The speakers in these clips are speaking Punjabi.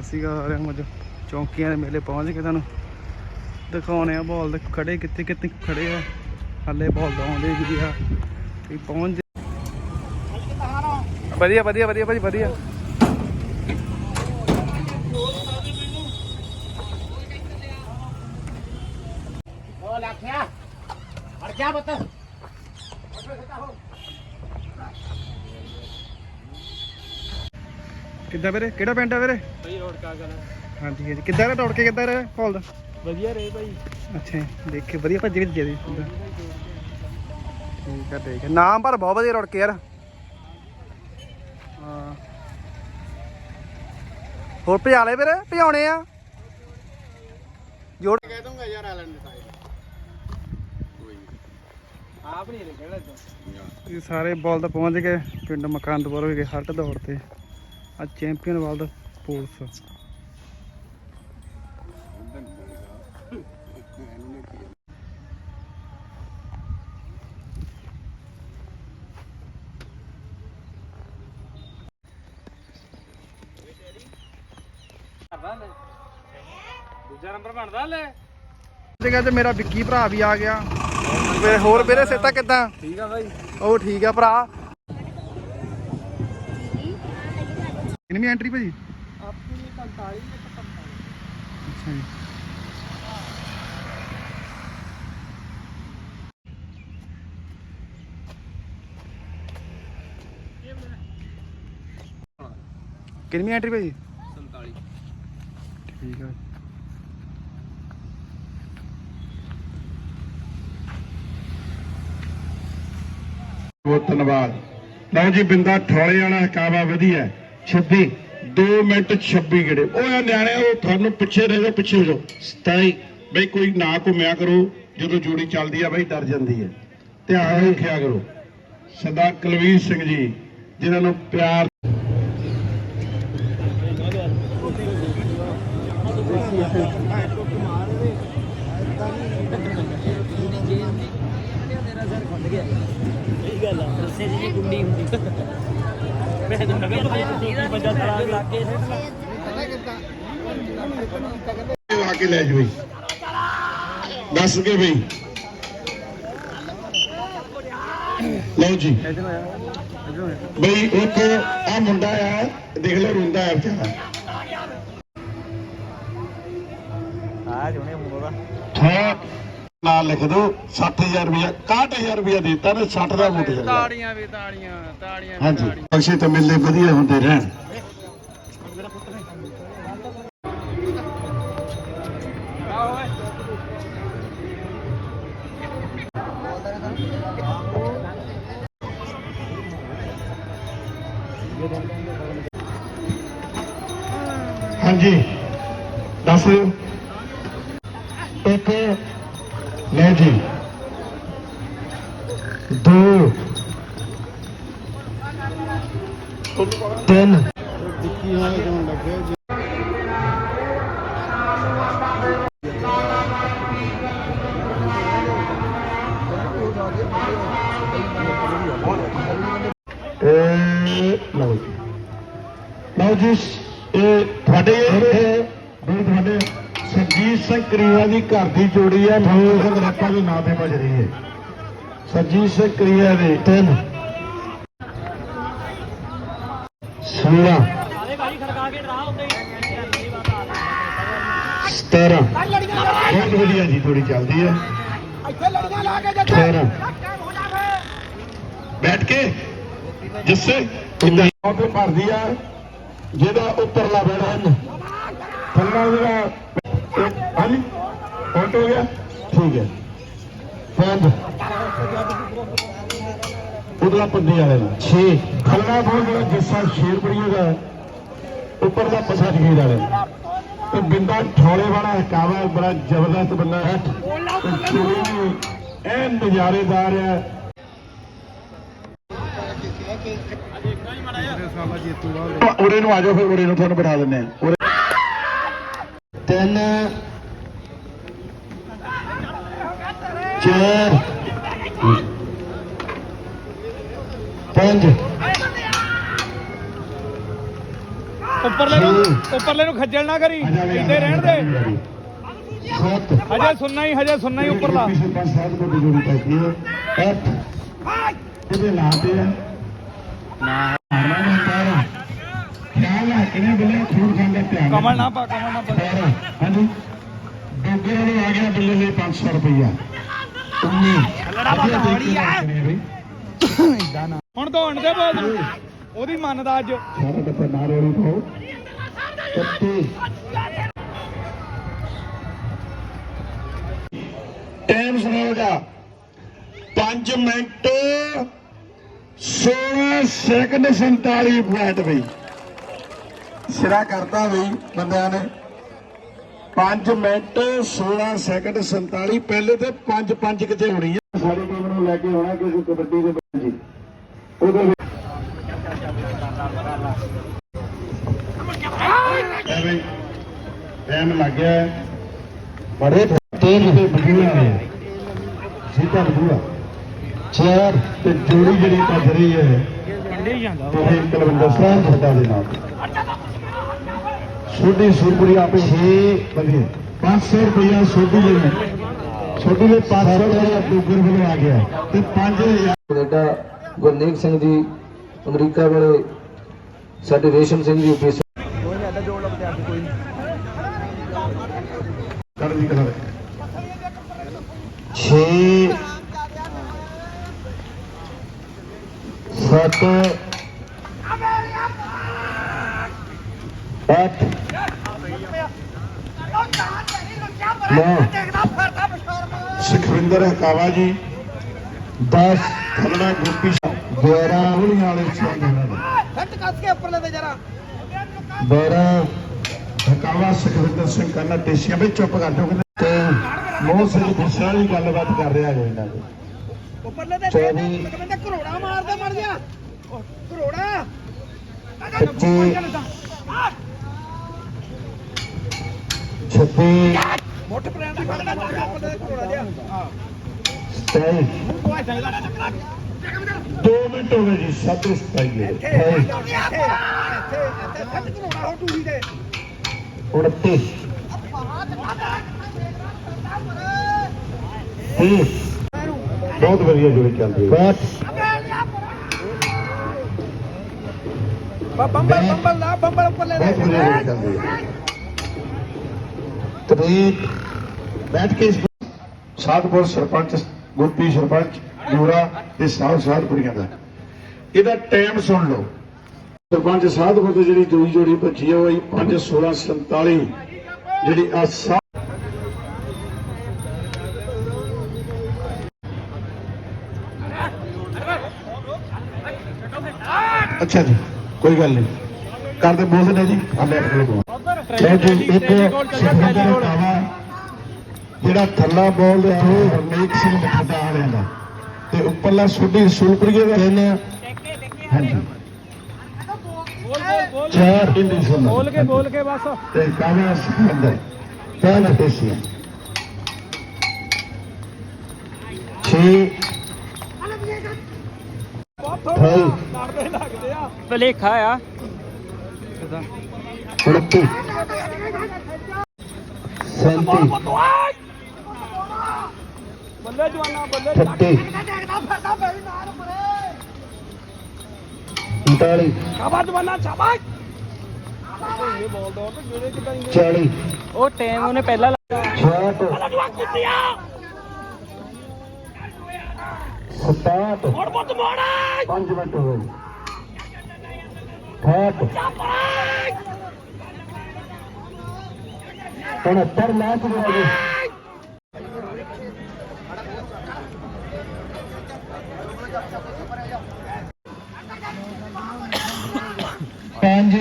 ਅਸੀਂ ਸਾਰਿਆਂ ਨੂੰ ਅੱਜ ਚੌਂਕੀਆਂ ਦੇ ਮੇਲੇ, ਪਹੁੰਚ ਕੇ ਤੁਹਾਨੂੰ। ਦਿਖਾਉਣੇ ਆ ਬਾਲ ਦੇ ਖੜੇ ਕਿੱਥੇ ਕਿੱਥੇ ਖੜੇ ਆ। ਹਾਲੇ ਬਾਲ ਦਵਾਉਂਦੇ ਵੀ ਆ ਵੀ ਪਹੁੰਚ ਵਧੀਆ ਵਧੀਆ ਵਧੀਆ ਭਾਜੀ, ਵਧੀਆ। ਉਹ ਲੱਖਿਆ ਹਟ ਗਿਆ ਬੱਤ ਕਿੱਦਾਂ ਵੀਰੇ? ਕਿਹੜਾ ਪਿੰਡ ਆ ਵੀਰੇ? ਭਾਈ ਹੋਰ ਕਾ ਗੱਲ ਹਾਂਜੀ ਹਾਂਜੀ। ਕਿੱਦਾਂ ਰਿਹਾ ਦੌੜ ਕੇ ਕਿੱਦਾਂ ਰਿਹਾ ਬਾਲ ਦਾ? ਵਧੀਆ ਰਹੇ ਭਾਈ। ਅੱਛਾ ਜੀ, ਦੇਖੇ ਵਧੀਆ ਭੱਜ ਵੀ ਦੇ ਦੇ ਠੀਕ ਆ ਠੀਕ ਆ। ਨਾਮ ਪਰ ਬਹੁਤ ਵਧੀਆ ਰੁੜ ਕੇ ਯਾਰ। ਹਾਂ। ਹੋਰ ਭਜਾ ਲਏ ਵੀਰੇ? ਭਜਾਉਣੇ ਆ? ਜੋੜ ਕਹਿ ਦੂੰਗਾ ਯਾਰ ਆਲਣ ਦੇ ਸਾਈਡ ਆਪ ਨਹੀਂ ਕਹਿਣਾ ਤੂੰ ਇਹ ਸਾਰੇ ਬਾਲ ਤਾਂ ਪਹੁੰਚ ਗਏ। ਪਿੰਡ ਮਕਾਨਦਪੁਰ ਹੋ ਗਏ ਹੱਟ ਦੌੜ ਤੇ। ਆ ਚੈਂਪੀਅਨ ਬਾਲ ਦਾ ਸਪੋਰਟਸ। ਕਰਦਾ ਲੈ ਦੂਜਾ ਨੰਬਰ ਬਣਦਾ ਲੈ ਜਗ੍ਹਾ ਤੇ ਮੇਰਾ ਵਿੱਕੀ ਭਰਾ ਵੀ ਆ ਗਿਆ। ਵੇ ਹੋਰ ਵੀਰੇ ਸੇਤਾ ਕਿੱਦਾਂ? ਠੀਕ ਆ ਭਾਈ ਉਹ ਠੀਕ ਆ ਭਰਾ। ਕਿੰਨੀ ਐਂਟਰੀ ਭਾਜੀ? ਆਪਣੀ 45 ਅੱਛਾ ਜੀ। ਕਿੰਨੀ ਐਂਟਰੀ ਭਾਜੀ? 47 ਠੀਕ ਆ। ਬਹੁਤ ਧੰਨਵਾਦ। ਲਓ ਜੀ ਬਿੰਦਾ ਠੋਲੇ ਵਾਲਾ ਹਕਾਵਾ ਵਧੀਆ। 26 2 ਮਿੰਟ 26 ਗੇੜੇ। ਉਹ ਆ ਨਿਆਣੇ ਉਹ ਤੁਹਾਨੂੰ ਪਿੱਛੇ ਰਹਿ ਜਾਓ ਪਿੱਛੇ ਹੋ ਜਾਓ। 27 ਬਈ ਕੋਈ ਨਾ ਘੁੰਮਿਆ ਕਰੋ ਜਦੋਂ ਜੋੜੀ ਚੱਲਦੀ ਆ ਬਈ ਡਰ ਜਾਂਦੀ ਹੈ ਧਿਆਨ ਰੱਖਿਆ ਕਰੋ। ਸਦਾ ਕੁਲਵੀਰ ਸਿੰਘ ਜੀ ਜਿਨ੍ਹਾਂ ਨੂੰ ਪਿਆਰ ਇਹ ਗੱਲ ਆ ਰਸੇ ਜੀ ਗੁੰਡੀ ਹੁੰਦੀ। ਲਾ ਕੇ ਲੈ ਜਾਓ ਦੱਸ ਕੇ ਬਈ ਲਓ ਜੀ ਬਈ ਇੱਕ ਆ ਮੁੰਡਾ ਆ ਦੇਖ ਲਓ ਰੋਂਦਾ ਆ ਵਿਚਾਰਾ ਆ ਜੁਨੇ ਮੂੰਹ ਹਾਂ। ਨਾਲ ਲਿਖ ਦਿਓ 60000 ਰੁਪਇਆ 61000 ਰੁਪਇਆ ਦਿੱਤਾ ਨੇ 60 ਦਾ ਵੋਟ ਚੱਲਿਆ ਤਾੜੀਆਂ ਵੀ ਤਾੜੀਆਂ ਤਾੜੀਆਂ ਹਾਂਜੀ। ਬਖਸ਼ੇ ਤੇ ਮੇਲੇ ਵਧੀਆ ਹੁੰਦੇ ਰਹਿਣ। ਹਾਂਜੀ। ਦੱਸ ਦਿਓ। ਇੱਕ ਲੈ ਜੀ। ਦੋ। ਤਿੰਨ। ਇਹ ਲਓ ਜੀ। ਲਓ ਜੀ ਇਹ ਤੁਹਾਡੇ ਇੱਥੇ ਸਰਜੀਤ ਸਿੰਘ ਕਰੀਆ ਦੀ ਘਰ ਦੀ ਜੋੜੀ ਹੈ ਮੋਹ ਸਿੰਘ ਰੱਪਾ ਦੇ ਨਾਂ ਤੇ ਭਜ ਰਹੀ ਹੈ। ਸਰਜੀਤ ਸਿੰਘ ਕਰੀਆ ਦੇ ਤਿੰਨ। ਸੋਲਾਂ। ਸਤਾਰਾਂ। ਬਹੁਤ ਵਧੀਆ ਜੀ ਥੋੜੀ ਚੱਲਦੀ ਹੈ ਇੱਥੇ ਅਠਾਰਾਂ। ਬੈਠ ਕੇ, ਜਿੱਸੇ ਇੰਦਾ ਭਰਦੀ ਆ, ਜਿਹਦਾ ਉੱਪਰਲਾ ਬੈਠਾ ਹਨ। ਥੱਲਾ ਜਿਹੜਾ ਹਾਂਜੀ? ਫੋਟ ਹੋ ਗਿਆ? ਠੀਕ ਹੈ। ਪੰਜ ਉਧਰਲਾ ਪੰਦੀ ਵਾਲੇ ਦਾ 6 ਥੱਲਾ ਬਹੁਤ ਜਿਹੜਾ ਜਿੱਸਾ ਸ਼ੇਰਪੜੀਏ ਦਾ ਉੱਪਰਲਾ ਪਸਾ ਜਗੀਰ ਵਾਲੇ ਦਾ ਤੇ ਬਿੰਦਾ ਠੋਲੇ ਵਾਲਾ ਹਕਾਵਾ ਬੜਾ ਜ਼ਬਰਦਸਤ ਬੰਦਾ ਹੈ। ਚੋਰੀ ਵੀ ਨਜ਼ਾਰੇਦਾਰ ਹੈ। ਉਰੇ ਨੂੰ ਆ ਜਾਓ ਫਿਰ ਉਰੇ ਨੂੰ ਤੁਹਾਨੂੰ ਬਿਠਾ ਦਿੰਦੇ ਆ ਤਿੰਨ। ਚਾਰ। ਪੰਜ। ਉੱਪਰਲੇ ਨੂੰ ਉੱਪਰਲੇ ਨੂੰ ਖੱਜਲ ਨਾ ਕਰੀ। ਇੱਥੇ ਰਹਿਣ ਦੇ। ਸੱਤ। ਹਜੇ ਸੁਣਨਾ ਹੀ ਹਜੇ ਸੁਣਨਾ ਹੀ ਉੱਪਰਲਾ। ਜੋੜੀ ਪੈਂਦੀ ਹੈ। ਅੱਠ। ਇਹਦੇ ਨਾਂ ਤੇ ਹੈ? ਨਾ ਰੱਖਣੇ ਬਿਲੇ ਖੂਨ ਖਾਂਦਾ ਧਿਆਨ ਕਮਲ ਨਾ ਪਾ ਕਮਲ ਨਾ ਪਾ। ਪੈਰ ਹਾਂਜੀ। ਡੋਗਰੇ ਨੂੰ ਆ ਗਿਆ ਬਿੱਲੇ ਲਈ 500 ਰੁਪਇਆ 19 ਲੜਾ ਬਾਬਾ ਹੌਲੀ ਆ। ਇਦਾਂ ਨਾ। ਹੁਣ ਦੌੜਨ ਦੇ ਬੋਲ ਤੂੰ ਉਹਦੀ ਮੰਨਦਾ ਅੱਜ। ਸਾਰਾ ਬੱਚਾ ਨਾ ਰੋਣੀ ਪਾਓ। 31 ਟਾਈਮ ਸੁਣਾਓਗਾ 5 ਮਿੰਟ 16 ਸੈਕਿੰਡ 47 ਪੁਆਇੰਟ ਬਈ। ਸਿਰਾ ਕਰਤਾ ਬਈ ਬੰਦਿਆਂ ਨੇ। 5 ਮਿੰਟ 16 ਸੈਕਿੰਡ 47 ਪਹਿਲੇ ਤੇ 5 5 ਕਿਤੇ ਹੋਣੀ ਹੈ। ਸਾਡੇ ਟੀਮ ਨੂੰ ਲੈ ਕੇ ਆਉਣਾ ਕਿਸੇ ਕਬੱਡੀ ਦੇ ਵਿੱਚ ਜੀ। ਉਹਦੇ ਵਿੱਚ ਟਾਈਮ ਲੱਗ ਗਿਆ। ਬੜੇ ਤੇਜ਼ ਤੇ ਬਜੂਆ ਨੇ। ਸਿੱਧਾ ਬਜੂਆ ਚਾਰ ਤੇ ਜੋੜੀ ਜਿਹੜੀ ਭੱਜ ਰਹੀ ਹੈ। ਕੰਡੇ ਹੀ ਜਾਂਦਾ। ਉਹ ਕੁਲਵਿੰਦਰ ਛੱਡਾ ਦੇ ਛੋਟੀ ਸੁਰਪੁਰੀ ਆਪੇ 6 ਬੰਦੇ 500 ਰੁਪਇਆ ਛੋਟੀ ਦੇ ਨੇ ਛੋਟੀ ਦੇ 500 ਰੁਪਇਆ ਡੂਗਰ ਵੱਲੋਂ ਆ ਗਿਆ। ਤੇ 5000 ਕੈਨੇਡਾ ਗੁਰਨੇਕ ਸਿੰਘ ਜੀ ਅਮਰੀਕਾ ਵਾਲੇ ਸਾਡੇ ਰੇਸ਼ਮ ਸਿੰਘ ਜੀ ਯੂਪੀਐਸ ਕਰ ਦੀ ਕਲਰ 6 7 8 ਸੁਖਵਿੰਦਰ ਹਕਾਵਾ ਜੀ 10 ਖਲਣਾ ਗੋਪੀ ਬੇਰਾ ਹੁਣੀ ਵਾਲੇ ਸਿੰਘ ਫੱਟ ਕੱਸ ਕੇ ਉੱਪਰ ਲੈ ਜਰਾ। ਬੇਰਾ ਹਕਾਵਾ ਸੁਖਵਿੰਦਰ ਸਿੰਘ ਕਰਨਾ ਟੇਸ਼ੀਆਂ ਵਿੱਚ ਚੁੱਪ ਕਰ ਦੋ ਤੇ ਮੋਹ ਸਿੰਘ ਖੁਸ਼ਾਲ ਦੀ ਗੱਲਬਾਤ ਕਰ ਰਿਹਾ ਹੈ ਇਹਨਾਂ ਦੇ। ਉੱਪਰ ਲੈ ਦੇ ਕਹਿੰਦਾ ਘਰੋੜਾ ਮਾਰਦਾ ਮਰ ਗਿਆ ਘਰੋੜਾ। ਛੱਬੀ। ਮੁੱਠ ਪ੍ਰੈਣ ਦੀ ਫੜਦਾ ਥੋੜਾ ਜਿਹਾ। ਹਾਂ ਸਤਾਈ ਦੋ ਮਿੰਟ ਹੋ ਗਏ ਬਹੁਤ ਵਧੀਆ ਜੁੜੀ ਬੰਬਲ ਬੰਬਲ ਲਾ ਬੰਬਲ ਲੈ ਤਰੀਕ ਬੈਠ ਕੇ ਇਸ ਸਾਧਪੁਰ ਸਰਪੰਚ ਗੋਪੀ ਸਰਪੰਚ ਜੂਰਾ ਤੇ ਸਾਹ ਸਾਧਪੁਰੀਆਂ ਦਾ ਇਹਦਾ ਟਾਈਮ ਸੁਣ ਲਓ ਸਰਪੰਚ ਸਾਧਪੁਰ ਤੋਂ ਜਿਹੜੀ ਦੂਜੀ ਜੋੜੀ ਭੱਜੀ ਆ ਉਹ ਆਈ 5 16 47 ਜਿਹੜੀ ਆ ਸਾ ਅੱਛਾ ਜੀ ਕੋਈ ਗੱਲ ਨਹੀਂ ਕਰਦੇ ਬੋਲਦੇ ਨੇ ਜੀ। ਆਲੇ ਆਪਣੇ ਕੋਲ ਲਓ ਜੀ ਇੱਕ ਜਿਹੜਾ ਥੱਲਾ ਬੋਲਦੇ ਆ ਉਹ ਹਰਮੇਕ ਸਿੰਘ ਮਠੱਡਾ ਵਾਲਿਆਂ ਦਾ ਤੇ ਉੱਪਰਲਾ ਸੋਢੀ ਸੂਲਪੁਰੀਏ ਦਾ ਕਹਿੰਦੇ ਆ। ਹਾਂਜੀ। ਚਾਰ ਹਿੰਦੀ ਸੁਣ ਬੋਲ ਕੇ ਬੋਲ ਕੇ ਬਸ। ਤੇ ਕਾਵਾ ਸੁਖਵਿੰਦਰ ਪਹਿਲਾ ਟੇਸੀਆ ਛੇ। ਲੱਗਦੇ ਆ। ਆ ਉਨੱਤੀ ਸੈਂਤੀ। ਬੱਲੇ ਜਵਾਨਾ ਬੱਲੇ ਅਠੱਤੀ ਉਨਤਾਲੀ। ਸ਼ਾਬਾਸ਼ ਜਵਾਨਾ ਸ਼ਾਬਾਸ਼। ਇਹ ਬੋਲ ਦੋ ਤੇ ਜਿਹੜੇ ਕਿਦਾਂ ਹੀ ਚਾਲੀ। ਉਹ ਟਾਈਮ ਉਹਨੇ ਪਹਿਲਾਂ ਛਿਆਹਠ। ਸਤਾਹਠ। ਮੋੜ ਮੋੜ ਮੋੜ। ਪੰਜ ਮਿੰਟ ਹੋ ਗਏ ਅਠਾਹਠ ਉਣਹੱਤਰ ਲਾਖ ਰੁਪਏ ਪੰਜ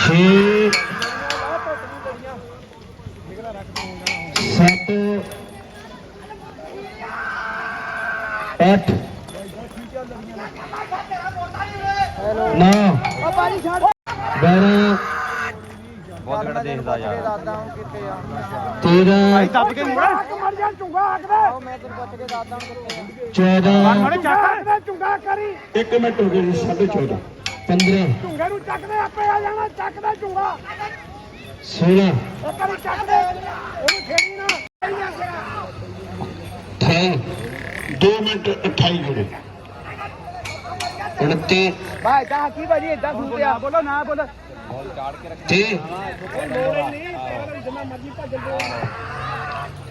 ਛੇ ਸੱਤ ਅੱਠ ਨੌ ਬਾਰਾਂ ਘੱਟ ਦੇਖਦਾ ਯਾਰ 13 ਦੱਬ ਕੇ ਮੁੜਾ ਮਰ ਜਾ ਚੁੰਗਾ ਆਖਦੇ 14 ਮੜੇ ਚੱਕ। ਚੁੰਗਾ ਕਰੀ। ਇੱਕ ਮਿੰਟ ਹੋ ਗਏ ਜੀ 14.5 15 ਚੁੰਗੇ ਨੂੰ ਚੱਕਦੇ ਆਪੇ ਆ ਜਾਣਾ ਚੱਕਦਾ ਚੁੰਗਾ 16 ਇੱਕ ਵਾਰੀ ਚੱਕਦੇ ਉਹਨੂੰ ਛੇੜੀ ਨਾ। 18 2 ਮਿੰਟ 28 ਗੇੜੇ 29 ਭਾਈ ਤਾਂ ਕੀ ਭਾਜੀ ਇਦਾਂ ਸੁਣਦੇ ਆ? ਬੋਲੋ ਨਾ ਬੋਲ। 30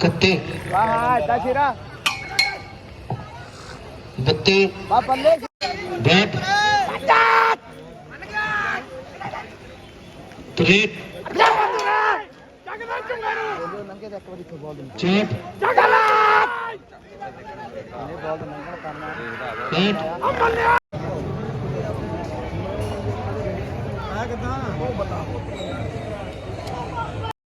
31 ਵਾਹ ਹਾਂ ਇਦਾਂ ਸ਼ੇਰਾ 32 ਬਾ ਬੱਲੇ। 62 63 ਚੱਕਦਾ ਚੁੰਗਾ ਨੂੰ ਲੰਗੇ ਤੇ ਇੱਕ ਵਾਰੀ ਫੁੱਟਬਾਲ ਦੇ 64 ਚੱਕ ਲੈ ਇਹ ਬਾਲ ਦਾ ਨੰਬਰ ਕਰਨਾ 65 ਆ ਕਿਦਾਂ